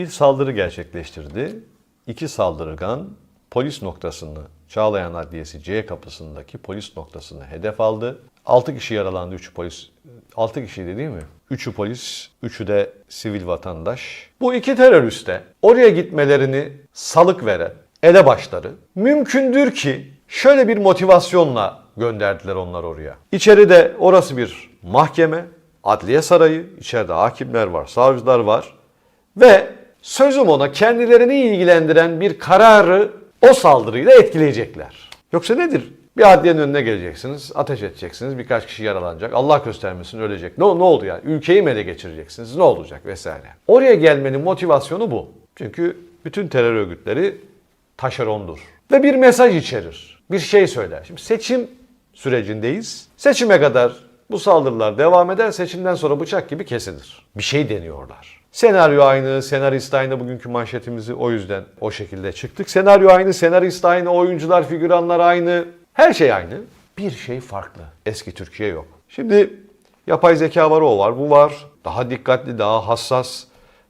bir saldırı gerçekleştirdi. İki saldırgan polis noktasını Çağlayan Adliyesi C kapısındaki polis noktasını hedef aldı. 6 kişi yaralandı, 3 polis. 6 kişiydi değil mi? 3'ü polis, 3'ü de sivil vatandaş. Bu iki teröriste oraya gitmelerini salık veren elebaşları mümkündür ki şöyle bir motivasyonla gönderdiler onlar oraya. İçeride orası bir mahkeme, adliye sarayı, içeride hakimler var, savcılar var ve sözüm ona kendilerini ilgilendiren bir kararı o saldırıyla etkileyecekler. Yoksa nedir? Bir adliyenin önüne geleceksiniz, ateş edeceksiniz, birkaç kişi yaralanacak, Allah göstermesin ölecek. Ne, ne oldu yani? Ülkeyi mi geçireceksiniz, ne olacak vesaire. Oraya gelmenin motivasyonu bu. Çünkü bütün terör örgütleri taşerondur. Ve bir mesaj içerir. Bir şey söyler. Şimdi seçim sürecindeyiz. Seçime kadar bu saldırılar devam eder. Seçimden sonra bıçak gibi kesilir. Bir şey deniyorlar. Senaryo aynı, senarist aynı. Bugünkü manşetimizi o yüzden o şekilde çıktık. Senaryo aynı, senarist aynı, oyuncular, figüranlar aynı. Her şey aynı. Bir şey farklı. Eski Türkiye yok. Şimdi yapay zeka var, o var, bu var. Daha dikkatli, daha hassas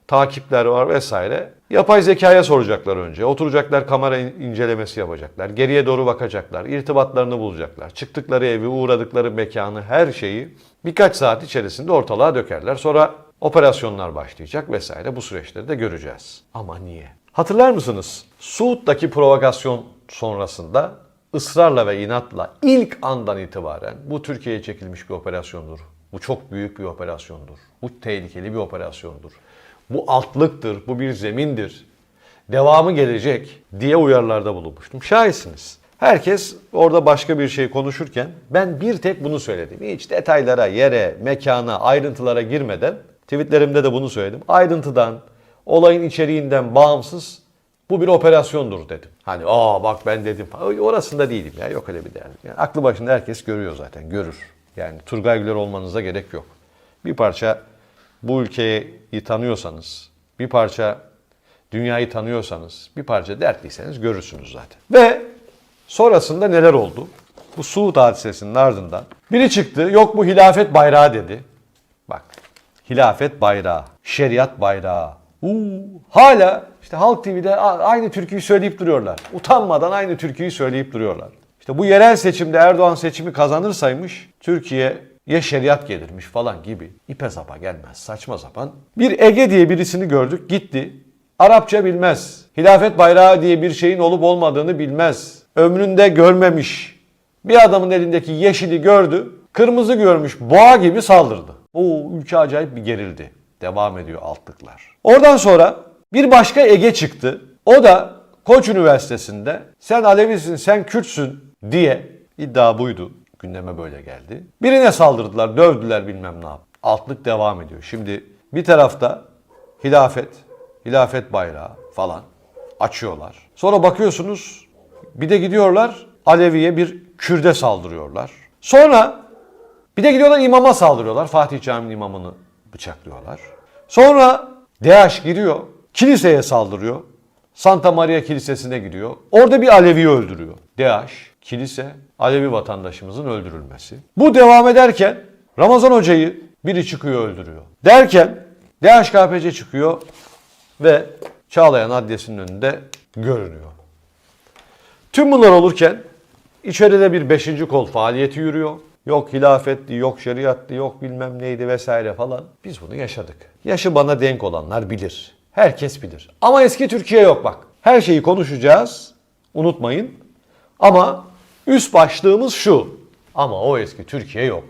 takipler var vesaire. Yapay zekaya soracaklar önce. Oturacaklar kamera in- incelemesi yapacaklar. Geriye doğru bakacaklar. irtibatlarını bulacaklar. Çıktıkları evi, uğradıkları mekanı, her şeyi birkaç saat içerisinde ortalığa dökerler. Sonra operasyonlar başlayacak vesaire. Bu süreçleri de göreceğiz. Ama niye? Hatırlar mısınız? Suud'daki provokasyon sonrasında ısrarla ve inatla ilk andan itibaren bu Türkiye'ye çekilmiş bir operasyondur. Bu çok büyük bir operasyondur. Bu tehlikeli bir operasyondur. Bu altlıktır, bu bir zemindir. Devamı gelecek diye uyarılarda bulunmuştum. Şahitsiniz. Herkes orada başka bir şey konuşurken ben bir tek bunu söyledim. Hiç detaylara, yere, mekana, ayrıntılara girmeden tweetlerimde de bunu söyledim. Ayrıntıdan, olayın içeriğinden bağımsız bu bir operasyondur dedim. Hani aa bak ben dedim. Orasında değilim ya yok öyle bir değerli. Yani aklı başında herkes görüyor zaten görür. Yani Turgay Güler olmanıza gerek yok. Bir parça bu ülkeyi tanıyorsanız, bir parça dünyayı tanıyorsanız, bir parça dertliyseniz görürsünüz zaten. Ve sonrasında neler oldu? Bu Suud hadisesinin ardından biri çıktı, yok bu hilafet bayrağı dedi. Hilafet bayrağı, şeriat bayrağı. Uuu, hala işte Halk TV'de aynı türküyü söyleyip duruyorlar. Utanmadan aynı türküyü söyleyip duruyorlar. İşte bu yerel seçimde Erdoğan seçimi kazanırsaymış Türkiye'ye şeriat gelirmiş falan gibi. İpe sapa gelmez saçma sapan. Bir Ege diye birisini gördük gitti. Arapça bilmez. Hilafet bayrağı diye bir şeyin olup olmadığını bilmez. Ömründe görmemiş. Bir adamın elindeki yeşili gördü. Kırmızı görmüş boğa gibi saldırdı. O ülke acayip bir gerildi. Devam ediyor altlıklar. Oradan sonra bir başka Ege çıktı. O da Koç Üniversitesi'nde sen Alevisin, sen Kürtsün diye iddia buydu. Gündeme böyle geldi. Birine saldırdılar, dövdüler bilmem ne yap. Altlık devam ediyor. Şimdi bir tarafta hilafet, hilafet bayrağı falan açıyorlar. Sonra bakıyorsunuz bir de gidiyorlar Alevi'ye bir Kürde saldırıyorlar. Sonra bir de gidiyorlar imama saldırıyorlar. Fatih Camii'nin imamını bıçaklıyorlar. Sonra DH giriyor, kiliseye saldırıyor. Santa Maria Kilisesi'ne gidiyor. Orada bir Alevi'yi öldürüyor. DH, kilise, Alevi vatandaşımızın öldürülmesi. Bu devam ederken Ramazan Hoca'yı biri çıkıyor öldürüyor. Derken DHKPC çıkıyor ve Çağlayan Adliyesi'nin önünde görünüyor. Tüm bunlar olurken içeride bir beşinci kol faaliyeti yürüyor. Yok hilafetti, yok şeriattı, yok bilmem neydi vesaire falan. Biz bunu yaşadık. Yaşı bana denk olanlar bilir. Herkes bilir. Ama eski Türkiye yok bak. Her şeyi konuşacağız. Unutmayın. Ama üst başlığımız şu. Ama o eski Türkiye yok.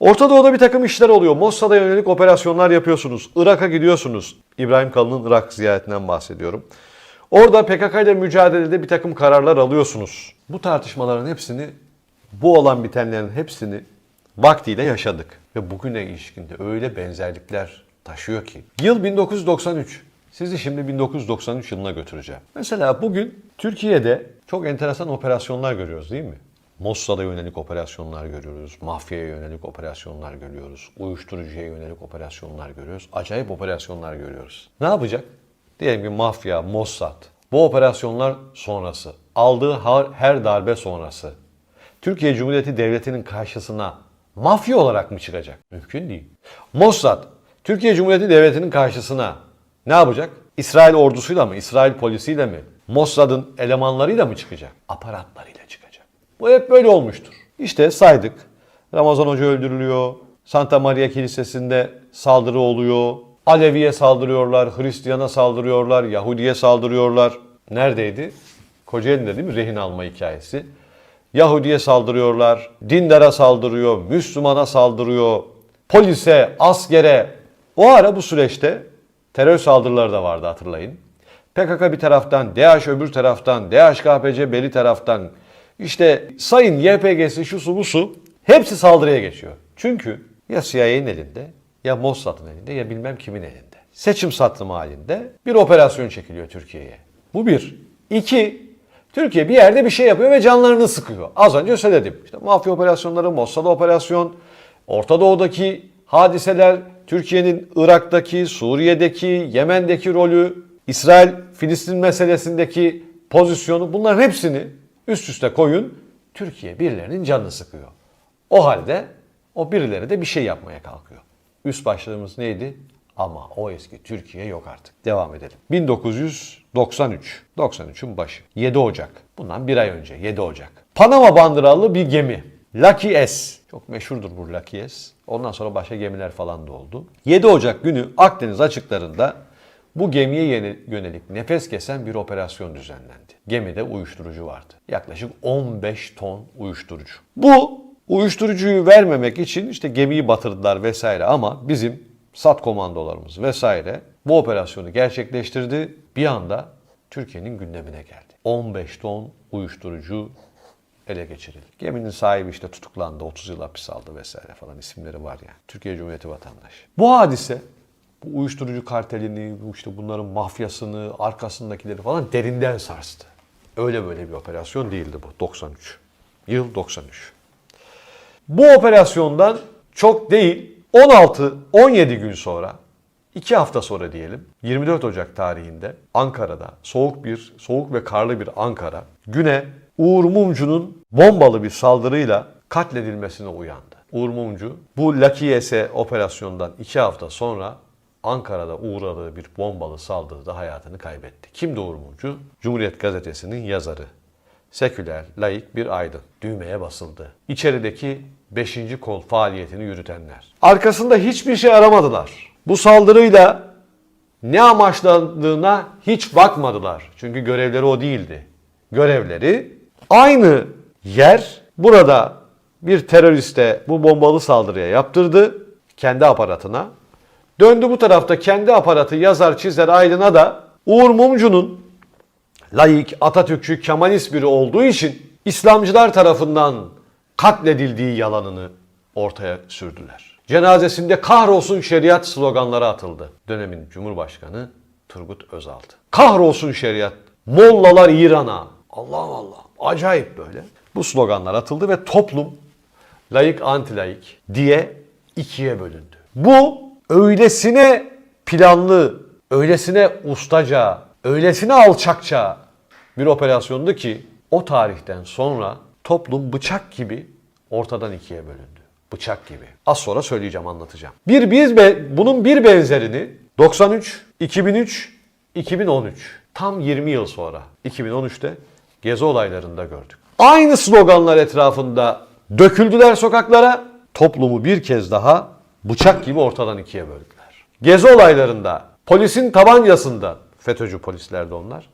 Orta Doğu'da bir takım işler oluyor. Mossad'a yönelik operasyonlar yapıyorsunuz. Irak'a gidiyorsunuz. İbrahim Kalın'ın Irak ziyaretinden bahsediyorum. Orada PKK ile mücadelede bir takım kararlar alıyorsunuz. Bu tartışmaların hepsini, bu olan bitenlerin hepsini vaktiyle yaşadık. Ve bugüne ilişkinde öyle benzerlikler taşıyor ki. Yıl 1993. Sizi şimdi 1993 yılına götüreceğim. Mesela bugün Türkiye'de çok enteresan operasyonlar görüyoruz değil mi? Mossad'a yönelik operasyonlar görüyoruz, mafyaya yönelik operasyonlar görüyoruz, uyuşturucuya yönelik operasyonlar görüyoruz, acayip operasyonlar görüyoruz. Ne yapacak? Diyelim ki mafya, Mossad, bu operasyonlar sonrası, aldığı her, darbe sonrası, Türkiye Cumhuriyeti Devleti'nin karşısına mafya olarak mı çıkacak? Mümkün değil. Mossad, Türkiye Cumhuriyeti Devleti'nin karşısına ne yapacak? İsrail ordusuyla mı, İsrail polisiyle mi, Mossad'ın elemanlarıyla mı çıkacak? Aparatlarıyla çıkacak. Bu hep böyle olmuştur. İşte saydık. Ramazan Hoca öldürülüyor. Santa Maria Kilisesi'nde saldırı oluyor. Alevi'ye saldırıyorlar, Hristiyan'a saldırıyorlar, Yahudi'ye saldırıyorlar. Neredeydi? Kocaeli'nde değil mi rehin alma hikayesi? Yahudi'ye saldırıyorlar, dindara saldırıyor, Müslümana saldırıyor, polise, askere. O ara bu süreçte terör saldırıları da vardı hatırlayın. PKK bir taraftan, DH öbür taraftan, DHKPC beli taraftan. İşte sayın YPG'si şu su bu su hepsi saldırıya geçiyor. Çünkü ya CIA'nin elinde ya Mossad'ın elinde ya bilmem kimin elinde. Seçim satımı halinde bir operasyon çekiliyor Türkiye'ye. Bu bir. İki, Türkiye bir yerde bir şey yapıyor ve canlarını sıkıyor. Az önce söyledim. İşte mafya operasyonları, Mossad operasyon, Orta Doğu'daki hadiseler, Türkiye'nin Irak'taki, Suriye'deki, Yemen'deki rolü, İsrail Filistin meselesindeki pozisyonu bunların hepsini üst üste koyun. Türkiye birilerinin canını sıkıyor. O halde o birileri de bir şey yapmaya kalkıyor. Üst başlığımız neydi? Ama o eski Türkiye yok artık. Devam edelim. 1993. 93'ün başı. 7 Ocak. Bundan bir ay önce 7 Ocak. Panama bandıralı bir gemi. Lucky S. Çok meşhurdur bu Lucky S. Ondan sonra başka gemiler falan da oldu. 7 Ocak günü Akdeniz açıklarında bu gemiye yönelik nefes kesen bir operasyon düzenlendi. Gemide uyuşturucu vardı. Yaklaşık 15 ton uyuşturucu. Bu uyuşturucuyu vermemek için işte gemiyi batırdılar vesaire ama bizim SAT komandolarımız vesaire bu operasyonu gerçekleştirdi. Bir anda Türkiye'nin gündemine geldi. 15 ton uyuşturucu ele geçirildi. Geminin sahibi işte tutuklandı, 30 yıl hapis aldı vesaire falan isimleri var yani. Türkiye Cumhuriyeti vatandaşı. Bu hadise bu uyuşturucu kartelini, bu işte bunların mafyasını, arkasındakileri falan derinden sarstı. Öyle böyle bir operasyon değildi bu 93. Yıl 93. Bu operasyondan çok değil 16-17 gün sonra 2 hafta sonra diyelim 24 Ocak tarihinde Ankara'da soğuk bir soğuk ve karlı bir Ankara güne Uğur Mumcu'nun bombalı bir saldırıyla katledilmesine uyandı. Uğur Mumcu bu Lakiyese operasyondan 2 hafta sonra Ankara'da uğradığı bir bombalı saldırıda hayatını kaybetti. Kimdi Uğur Mumcu? Cumhuriyet Gazetesi'nin yazarı seküler, laik bir aydın. Düğmeye basıldı. İçerideki 5. kol faaliyetini yürütenler. Arkasında hiçbir şey aramadılar. Bu saldırıyla ne amaçlandığına hiç bakmadılar. Çünkü görevleri o değildi. Görevleri aynı yer burada bir teröriste bu bombalı saldırıya yaptırdı kendi aparatına. Döndü bu tarafta kendi aparatı yazar çizer aydına da Uğur Mumcu'nun laik, Atatürkçü, Kemalist biri olduğu için İslamcılar tarafından katledildiği yalanını ortaya sürdüler. Cenazesinde kahrolsun şeriat sloganları atıldı. Dönemin Cumhurbaşkanı Turgut Özal'dı. Kahrolsun şeriat, Mollalar İran'a. Allah Allah. Acayip böyle. Bu sloganlar atıldı ve toplum layık antilayık diye ikiye bölündü. Bu öylesine planlı, öylesine ustaca, öylesine alçakça bir operasyondu ki o tarihten sonra toplum bıçak gibi ortadan ikiye bölündü. Bıçak gibi. Az sonra söyleyeceğim, anlatacağım. Bir biz be, bunun bir benzerini 93, 2003, 2013 tam 20 yıl sonra 2013'te gezi olaylarında gördük. Aynı sloganlar etrafında döküldüler sokaklara. Toplumu bir kez daha bıçak gibi ortadan ikiye böldüler. Gezi olaylarında polisin tabancasından FETÖ'cü polislerdi onlar.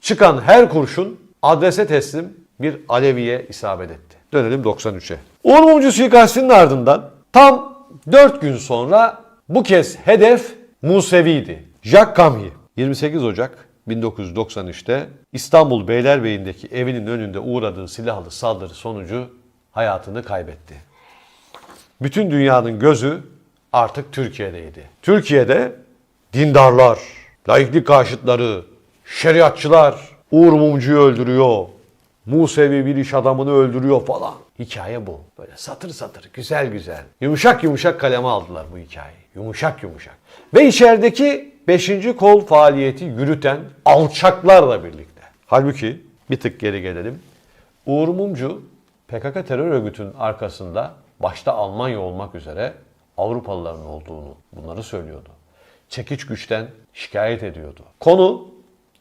Çıkan her kurşun adrese teslim bir Alevi'ye isabet etti. Dönelim 93'e. Uğur Mumcu suikastinin ardından tam 4 gün sonra bu kez hedef Musevi'ydi. Jacques Camhi 28 Ocak 1993'te İstanbul Beylerbeyi'ndeki evinin önünde uğradığı silahlı saldırı sonucu hayatını kaybetti. Bütün dünyanın gözü artık Türkiye'deydi. Türkiye'de dindarlar, laiklik karşıtları, şeriatçılar Uğur Mumcu'yu öldürüyor. Musevi bir iş adamını öldürüyor falan. Hikaye bu. Böyle satır satır, güzel güzel. Yumuşak yumuşak kaleme aldılar bu hikayeyi. Yumuşak yumuşak. Ve içerideki 5. kol faaliyeti yürüten alçaklarla birlikte. Halbuki bir tık geri gelelim. Uğur Mumcu PKK terör örgütünün arkasında başta Almanya olmak üzere Avrupalıların olduğunu bunları söylüyordu. çekiç güçten şikayet ediyordu. Konu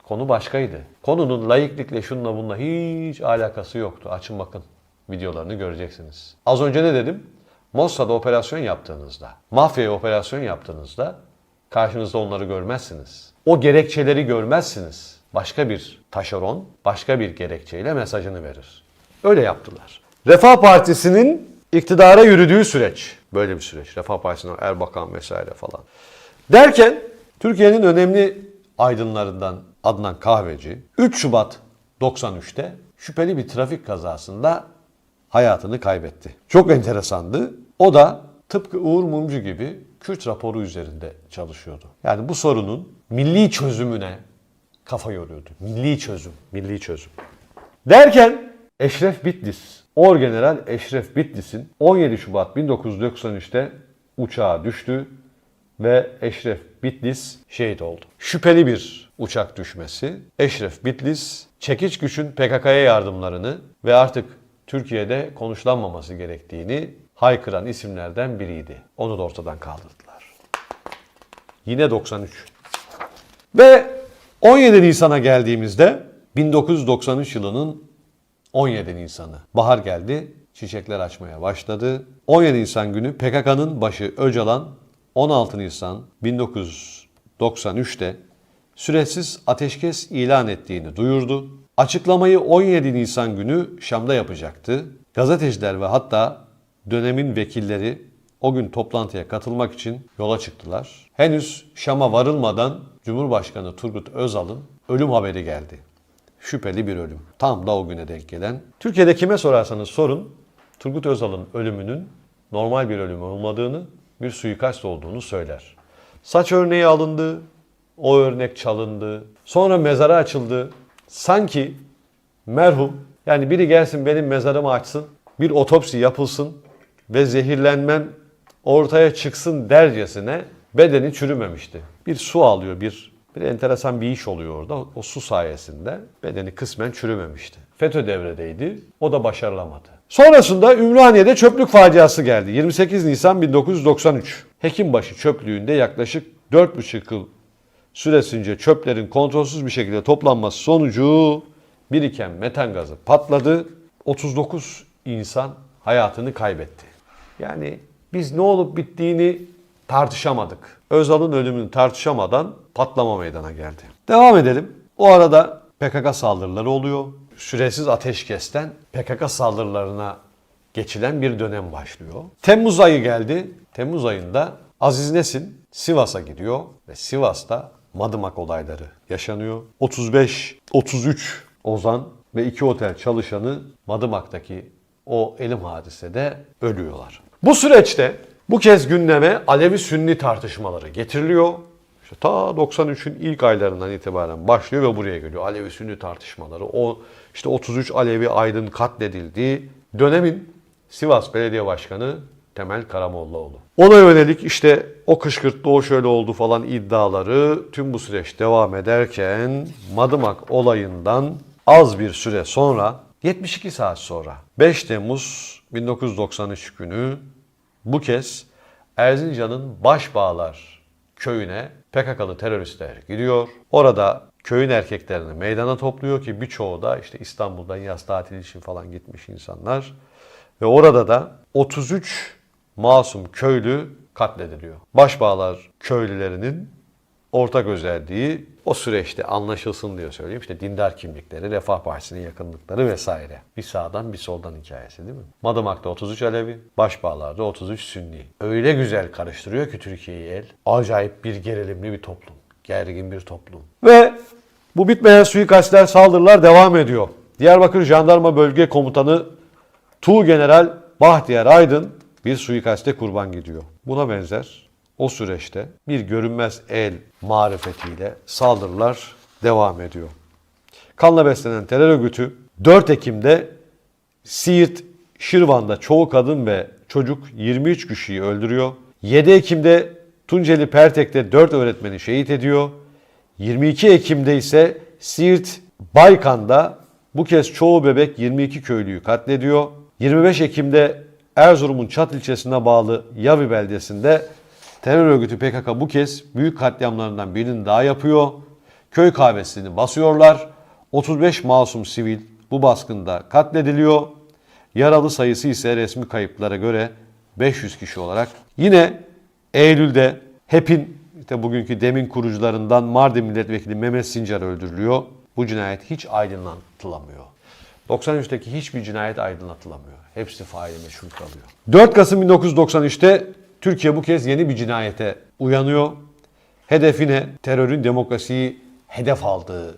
konu başkaydı. Konunun laiklikle şununla bununla hiç alakası yoktu. Açın bakın videolarını göreceksiniz. Az önce ne dedim? Mossad'a operasyon yaptığınızda, mafyaya operasyon yaptığınızda karşınızda onları görmezsiniz. O gerekçeleri görmezsiniz. Başka bir taşeron, başka bir gerekçeyle mesajını verir. Öyle yaptılar. Refah Partisi'nin iktidara yürüdüğü süreç. Böyle bir süreç. Refah Partisi'nin Erbakan vesaire falan. Derken Türkiye'nin önemli aydınlarından Adnan Kahveci 3 Şubat 93'te şüpheli bir trafik kazasında hayatını kaybetti. Çok enteresandı. O da tıpkı Uğur Mumcu gibi Kürt raporu üzerinde çalışıyordu. Yani bu sorunun milli çözümüne kafa yoruyordu. Milli çözüm, milli çözüm. Derken Eşref Bitlis, Orgeneral Eşref Bitlis'in 17 Şubat 1993'te uçağa düştü ve Eşref Bitlis şehit oldu. Şüpheli bir uçak düşmesi. Eşref Bitlis çekiç güçün PKK'ya yardımlarını ve artık Türkiye'de konuşlanmaması gerektiğini haykıran isimlerden biriydi. Onu da ortadan kaldırdılar. Yine 93. Ve 17 Nisan'a geldiğimizde 1993 yılının 17 Nisan'ı. Bahar geldi, çiçekler açmaya başladı. 17 Nisan günü PKK'nın başı Öcalan 16 Nisan 1993'te süresiz ateşkes ilan ettiğini duyurdu. Açıklamayı 17 Nisan günü Şam'da yapacaktı. Gazeteciler ve hatta dönemin vekilleri o gün toplantıya katılmak için yola çıktılar. Henüz Şam'a varılmadan Cumhurbaşkanı Turgut Özal'ın ölüm haberi geldi. Şüpheli bir ölüm. Tam da o güne denk gelen. Türkiye'de kime sorarsanız sorun Turgut Özal'ın ölümünün normal bir ölüm olmadığını, bir suikast olduğunu söyler. Saç örneği alındı, o örnek çalındı. Sonra mezara açıldı. Sanki merhum yani biri gelsin benim mezarımı açsın, bir otopsi yapılsın ve zehirlenmem ortaya çıksın dercesine bedeni çürümemişti. Bir su alıyor, bir bir enteresan bir iş oluyor orada. O su sayesinde bedeni kısmen çürümemişti. FETÖ devredeydi. O da başarılamadı. Sonrasında Ümraniye'de çöplük faciası geldi. 28 Nisan 1993. Hekimbaşı çöplüğünde yaklaşık 4,5 yıl süresince çöplerin kontrolsüz bir şekilde toplanması sonucu biriken metan gazı patladı. 39 insan hayatını kaybetti. Yani biz ne olup bittiğini tartışamadık. Özal'ın ölümünü tartışamadan patlama meydana geldi. Devam edelim. O arada PKK saldırıları oluyor. Süresiz ateşkesten PKK saldırılarına geçilen bir dönem başlıyor. Temmuz ayı geldi. Temmuz ayında Aziz Nesin Sivas'a gidiyor ve Sivas'ta Madımak olayları yaşanıyor. 35, 33 Ozan ve iki otel çalışanı Madımak'taki o elim hadisede ölüyorlar. Bu süreçte bu kez gündeme Alevi-Sünni tartışmaları getiriliyor. İşte ta 93'ün ilk aylarından itibaren başlıyor ve buraya geliyor. Alevi-Sünni tartışmaları. O işte 33 Alevi aydın katledildiği dönemin Sivas Belediye Başkanı Temel Karamollaoğlu. Ona yönelik işte o kışkırttı, o şöyle oldu falan iddiaları tüm bu süreç devam ederken Madımak olayından az bir süre sonra 72 saat sonra 5 Temmuz 1993 günü bu kez Erzincan'ın Başbağlar köyüne PKK'lı teröristler gidiyor. Orada köyün erkeklerini meydana topluyor ki birçoğu da işte İstanbul'dan yaz tatili için falan gitmiş insanlar. Ve orada da 33 masum köylü katlediliyor. Başbağlar köylülerinin ortak özelliği o süreçte anlaşılsın diye söyleyeyim. İşte dindar kimlikleri, Refah Partisi'nin yakınlıkları vesaire. Bir sağdan bir soldan hikayesi değil mi? Madımak'ta 33 Alevi, Başbağlar'da 33 Sünni. Öyle güzel karıştırıyor ki Türkiye'yi el. Acayip bir gerilimli bir toplum. Gergin bir toplum. Ve bu bitmeyen suikastler, saldırılar devam ediyor. Diyarbakır Jandarma Bölge Komutanı Tuğ General Bahtiyar Aydın bir suikaste kurban gidiyor. Buna benzer o süreçte bir görünmez el marifetiyle saldırılar devam ediyor. Kanla beslenen terör örgütü 4 Ekim'de Siirt, Şirvan'da çoğu kadın ve çocuk 23 kişiyi öldürüyor. 7 Ekim'de Tunceli Pertek'te 4 öğretmeni şehit ediyor. 22 Ekim'de ise Siirt Baykan'da bu kez çoğu bebek 22 köylüyü katlediyor. 25 Ekim'de Erzurum'un Çat ilçesine bağlı Yavi beldesinde Terör örgütü PKK bu kez büyük katliamlarından birini daha yapıyor. Köy kahvesini basıyorlar. 35 masum sivil bu baskında katlediliyor. Yaralı sayısı ise resmi kayıplara göre 500 kişi olarak. Yine Eylül'de HEP'in işte bugünkü demin kurucularından Mardin Milletvekili Mehmet Sincar öldürülüyor. Bu cinayet hiç aydınlatılamıyor. 93'teki hiçbir cinayet aydınlatılamıyor. Hepsi faili meşhur kalıyor. 4 Kasım 1993'te Türkiye bu kez yeni bir cinayete uyanıyor. Hedefine terörün demokrasiyi hedef aldığı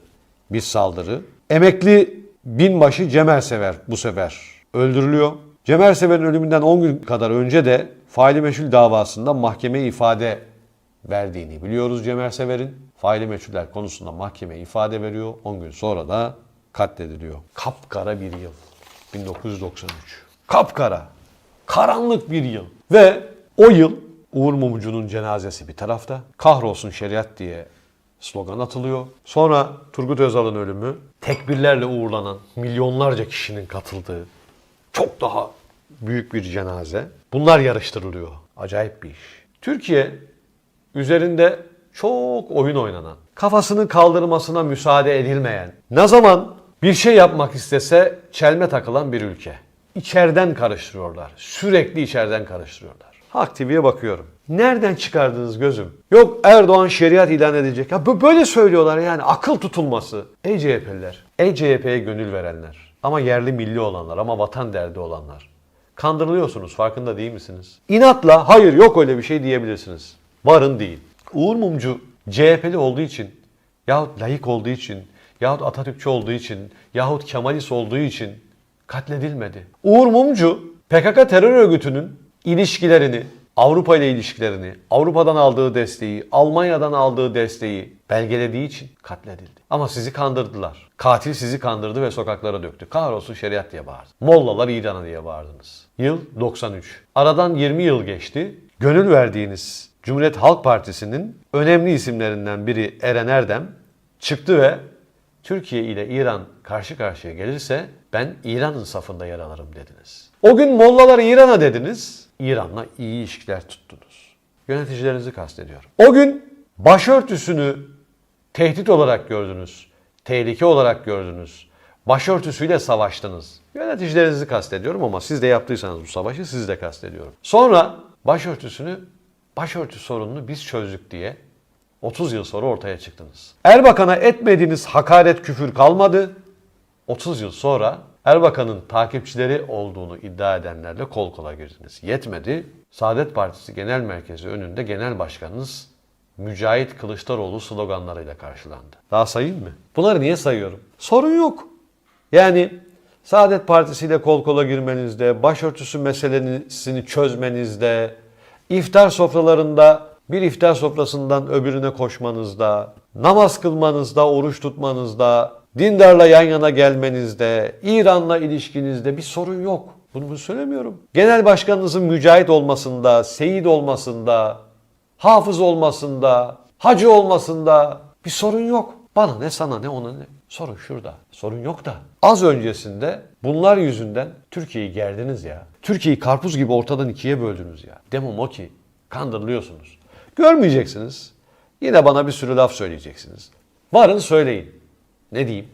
bir saldırı. Emekli binbaşı Cemal Sever bu sefer öldürülüyor. Cemal Sever'in ölümünden 10 gün kadar önce de faili meçhul davasında mahkemeye ifade verdiğini biliyoruz Cemal Sever'in. Faili meçhuller konusunda mahkemeye ifade veriyor. 10 gün sonra da katlediliyor. Kapkara bir yıl. 1993. Kapkara. Karanlık bir yıl. Ve o yıl Uğur Mumcu'nun cenazesi bir tarafta. Kahrolsun şeriat diye slogan atılıyor. Sonra Turgut Özal'ın ölümü tekbirlerle uğurlanan milyonlarca kişinin katıldığı çok daha büyük bir cenaze. Bunlar yarıştırılıyor. Acayip bir iş. Türkiye üzerinde çok oyun oynanan, kafasını kaldırmasına müsaade edilmeyen, ne zaman bir şey yapmak istese çelme takılan bir ülke. İçeriden karıştırıyorlar. Sürekli içeriden karıştırıyorlar. Hak TV'ye bakıyorum. Nereden çıkardınız gözüm? Yok Erdoğan şeriat ilan edecek. Ya böyle söylüyorlar yani akıl tutulması. Ey CHP'liler, ey CHP'ye gönül verenler. Ama yerli milli olanlar, ama vatan derdi olanlar. Kandırılıyorsunuz farkında değil misiniz? İnatla hayır yok öyle bir şey diyebilirsiniz. Varın değil. Uğur Mumcu CHP'li olduğu için yahut layık olduğu için yahut Atatürkçü olduğu için yahut Kemalist olduğu için katledilmedi. Uğur Mumcu PKK terör örgütünün ilişkilerini, Avrupa ile ilişkilerini, Avrupa'dan aldığı desteği, Almanya'dan aldığı desteği belgelediği için katledildi. Ama sizi kandırdılar. Katil sizi kandırdı ve sokaklara döktü. Kahrolsun şeriat diye bağırdı. Mollalar İran'a diye bağırdınız. Yıl 93. Aradan 20 yıl geçti. Gönül verdiğiniz Cumhuriyet Halk Partisi'nin önemli isimlerinden biri Eren Erdem çıktı ve Türkiye ile İran karşı karşıya gelirse ben İran'ın safında yer alırım dediniz. O gün mollaları İran'a dediniz. İran'la iyi ilişkiler tuttunuz. Yöneticilerinizi kastediyorum. O gün başörtüsünü tehdit olarak gördünüz. Tehlike olarak gördünüz. Başörtüsüyle savaştınız. Yöneticilerinizi kastediyorum ama siz de yaptıysanız bu savaşı sizi de kastediyorum. Sonra başörtüsünü, başörtü sorununu biz çözdük diye 30 yıl sonra ortaya çıktınız. Erbakan'a etmediğiniz hakaret küfür kalmadı. 30 yıl sonra Erbakan'ın takipçileri olduğunu iddia edenlerle kol kola girdiniz. Yetmedi. Saadet Partisi Genel Merkezi önünde Genel Başkanınız Mücahit Kılıçdaroğlu sloganlarıyla karşılandı. Daha sayayım mı? Bunları niye sayıyorum? Sorun yok. Yani Saadet Partisi ile kol kola girmenizde, başörtüsü meselesini çözmenizde, iftar sofralarında bir iftar sofrasından öbürüne koşmanızda, namaz kılmanızda, oruç tutmanızda, dindarla yan yana gelmenizde, İran'la ilişkinizde bir sorun yok. Bunu, söylemiyorum. Genel başkanınızın mücahit olmasında, seyit olmasında, hafız olmasında, hacı olmasında bir sorun yok. Bana ne sana ne ona ne. Sorun şurada. Sorun yok da. Az öncesinde bunlar yüzünden Türkiye'yi gerdiniz ya. Türkiye'yi karpuz gibi ortadan ikiye böldünüz ya. Demem o ki kandırılıyorsunuz. Görmeyeceksiniz. Yine bana bir sürü laf söyleyeceksiniz. Varın söyleyin. Ne diyeyim?